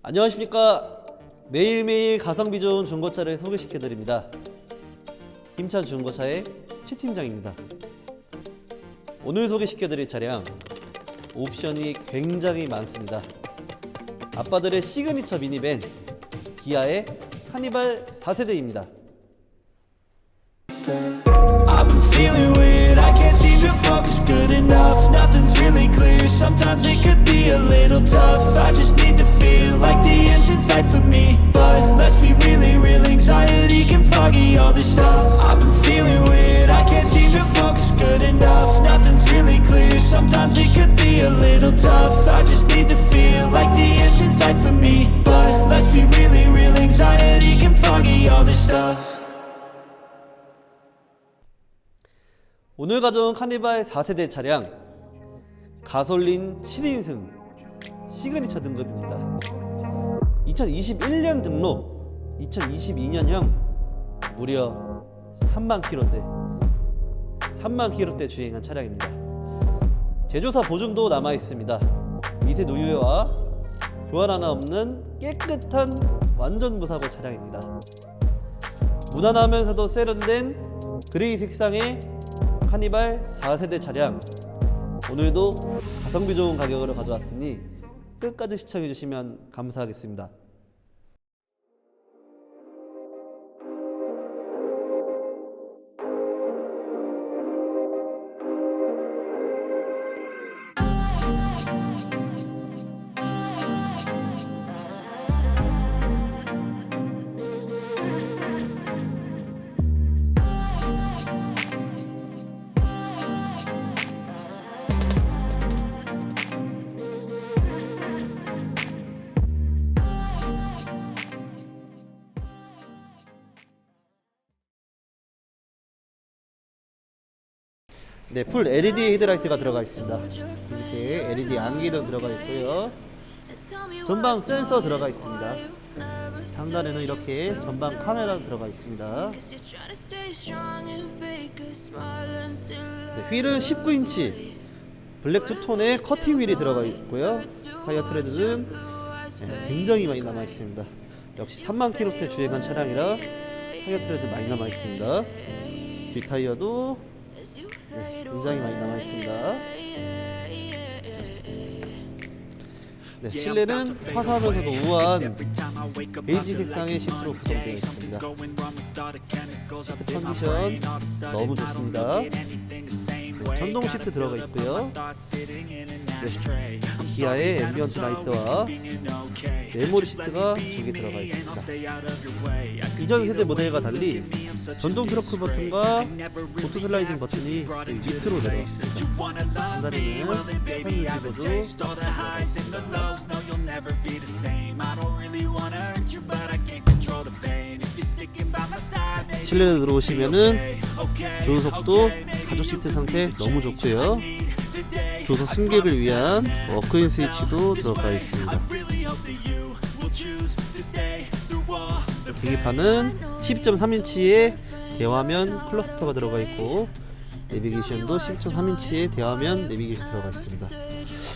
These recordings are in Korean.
안녕하십니까 매일매일 가성비 좋은 중고차를 소개시켜 드립니다 힘찬 중고차의 최 팀장입니다 오늘 소개시켜 드릴 차량 옵션이 굉장히 많습니다 아빠들의 시그니처 미니밴 기아의 카니발 4세대입니다 I've been stuff. 오늘 가져온 카니발 4세대 차량 가솔린 7인승 시그니처 등급입니다. 2021년 등록 2022년형 무려 3만 킬로대 3만 킬로대 주행한 차량입니다. 제조사 보증도 남아 있습니다. 미세 누유와 교환 하나 없는 깨끗한 완전 무사고 차량입니다 무난하면서도 세련된 그레이 색상의 카니발 4세대 차량 오늘도 가성비 좋은 가격으로 가져왔으니 끝까지 시청해 주시면 감사하겠습니다. 네, 풀 LED 헤드라이트가 들어가 있습니다. 이렇게 LED 안기등 들어가 있고요. 전방 센서 들어가 있습니다. 상단에는 이렇게 전방 카메라 들어가 있습니다. 네, 휠은 19인치 블랙 투톤의 커팅 휠이 들어가 있고요. 타이어 트레드는 네, 굉장히 많이 남아 있습니다. 역시 3만 킬로대 주행한 차량이라 타이어 트레드 많이 남아 있습니다. 뒷 타이어도 네, 굉장히 많이 남아 있습니다. 네, 실내는 화사하면서도 우아한 베이지 색상의 시트로 구성되어 있습니다. 시트 컨디션 너무 좋습니다. 네, 전동 시트 들어가 있고요. 네, 기아의 앰비언트 라이트와 메모리 시트가 두개 들어가 있습니다. 이전 세대 모델과 달리 전동 트러클 버튼과 보트 슬라이딩 버튼이 밑으로 내려왔습니다. 상단에는 편의 유지보드 실내로 들어오시면은 조수석도 가죽 시트 상태 너무 좋고요. 조수 승객을 위한 워크인 스위치도 들어가 있습니다. 계기판은 10.3인치의 대화면 클러스터가 들어가 있고 내비게이션도 10.3인치의 대화면 내비게이션 들어가 있습니다.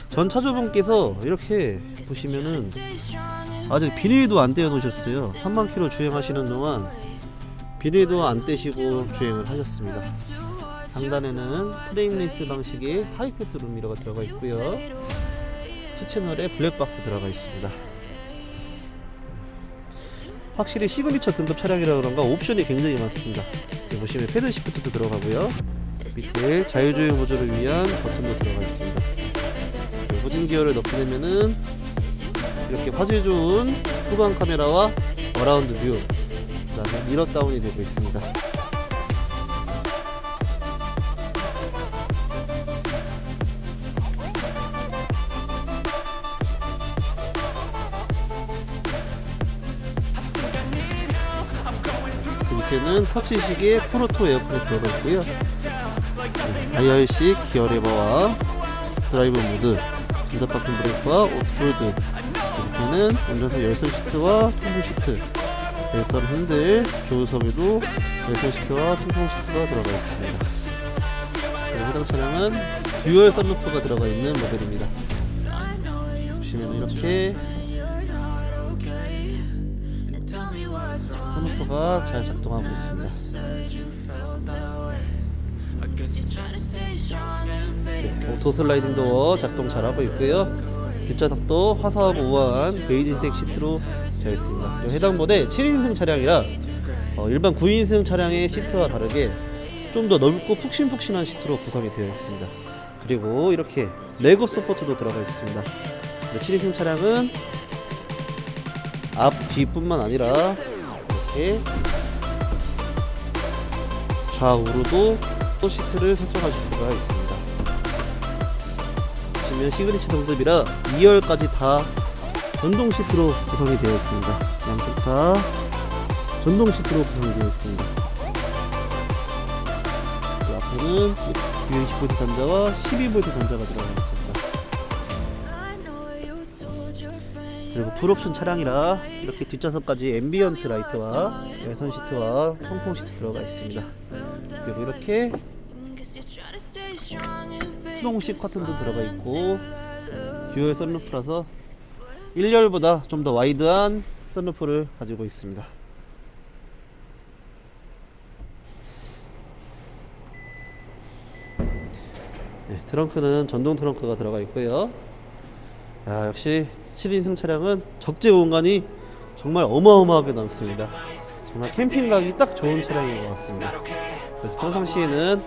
전 차주분께서 이렇게 보시면은 아직 비닐도 안 떼어 놓으셨어요. 3만 킬로 주행하시는 동안 비닐도 안 떼시고 주행을 하셨습니다. 상단에는 프레임리스 방식의 하이패스 룸미러가 들어가 있고요. 투 채널에 블랙박스 들어가 있습니다. 확실히 시그니처 등급 차량이라 그런가 옵션이 굉장히 많습니다. 여기 보시면 패들 시프트도 들어가고요. 밑에 자유주행 보조를 위한 버튼도 들어가 있습니다. 후진 기어를 넣게 되면은 이렇게 화질 좋은 후방 카메라와 어라운드 뷰, 그다음에 미러 다운이 되고 있습니다. 그 밑에는 터치식의 프로토 들어가 있고요. 다이얼식 기어 레버와 드라이브 모드, 전자 파킹 브레이크와 오프로드, 그 밑에는 운전석 열선 시트와 통풍 시트, 열선 핸들, 조수석에도 열선 시트와 통풍 시트가 들어가 있습니다. 해당 차량은 듀얼 썬루프가 들어가 있는 모델입니다. 보시면 이렇게 라이트가 잘 작동하고 있습니다. 네, 오토 슬라이딩 도어 작동 잘하고 있고요. 뒷좌석도 화사하고 우아한 베이지색 시트로 되어 있습니다. 해당 모델 7인승 차량이라 어, 일반 9인승 차량의 시트와 다르게 좀 더 넓고 푹신푹신한 시트로 구성이 되어 있습니다. 그리고 이렇게 레고 서포트도 들어가 있습니다. 7인승 차량은 앞 뒤뿐만 아니라 이렇게 좌우로도 또 시트를 설정하실 수가 있습니다. 보시면 시그니처 등급이라 2열까지 다 전동 시트로 구성이 되어 있습니다. 양쪽 다 전동 시트로 구성이 되어 있습니다. 그 앞에는 220V 단자와 12V 단자가 들어가 있습니다. 그리고 풀옵션 차량이라 이렇게 뒷좌석까지 앰비언트 라이트와 열선 시트와 통풍 시트 들어가 있습니다. 그리고 이렇게 수동식 커튼도 들어가 있고 듀얼 썬루프라서 1열보다 좀 더 와이드한 썬루프를 가지고 있습니다. 네, 트렁크는 전동 트렁크가 들어가 있고요. 야, 역시 7인승 차량은 적재 공간이 정말 어마어마하게 남습니다. 정말 캠핑 가기 딱 좋은 차량인 것 같습니다. 그래서 평상시에는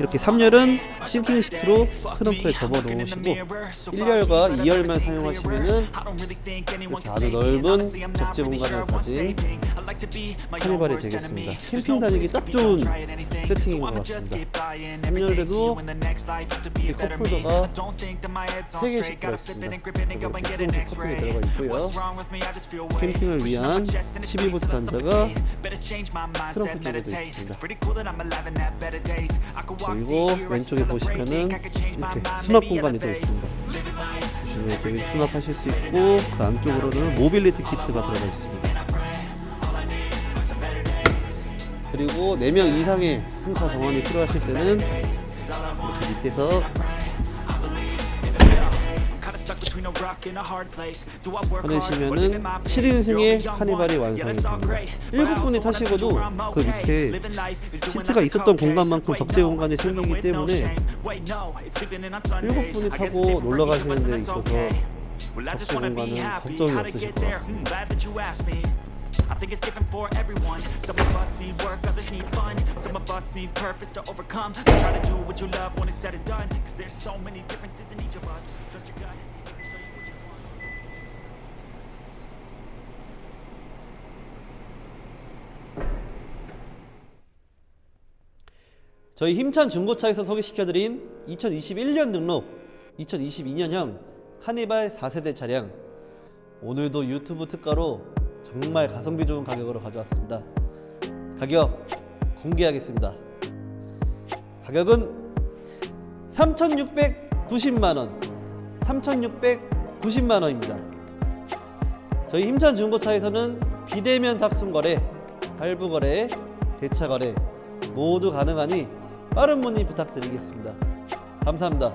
이렇게 3열은 싱킹 시트로 트렁크에 접어 놓으시고 1열과 2열만 사용하시면은 이렇게 아주 넓은 적재 공간을 가진 카니발이 되겠습니다. 캠핑 다니기 딱 좋은 세팅인 것 같습니다. 3열에도 이 컵홀더가 3개씩 들어있습니다. 그리고 이렇게 커튼이 들어가 있고요. 캠핑을 위한 12V 단자가 트렁크 쪽에 되어 있습니다. 그리고 왼쪽에 보시면은 이렇게 수납 공간이 되어 있습니다. 보시면 이렇게 수납하실 수 있고 그 안쪽으로는 모빌리티 키트가 들어가 있습니다. 그리고 4명 이상의 승차 정원이 필요하실 때는 이렇게 밑에서 꺼내시면은 7인승의 카니발이 완성이 됩니다. 7분이 타시고도 그 밑에 시트가 있었던 공간만큼 적재 공간이 생기기 때문에 7분이 타고 놀러 가시는 데 있어서 적재 공간은 걱정이 없으실 것 같습니다. I think it's different for everyone. Some of us need work, others need fun. Some of us need purpose to overcome. Try to do what you love when it's said and done. Cause there's so many differences in each of us. Trust your gut. it can show you what you want. 저희 힘찬 중고차에서 소개시켜드린 2021년 등록 2022년형 카니발 4세대 차량. 오늘도 유튜브 특가로 정말 가성비 좋은 가격으로 가져왔습니다. 가격 공개하겠습니다. 가격은 3,690만원 3,690만원입니다. 저희 힘찬 중고차에서는 비대면 탑승 거래, 할부 거래, 대차 거래 모두 가능하니 빠른 문의 부탁드리겠습니다. 감사합니다.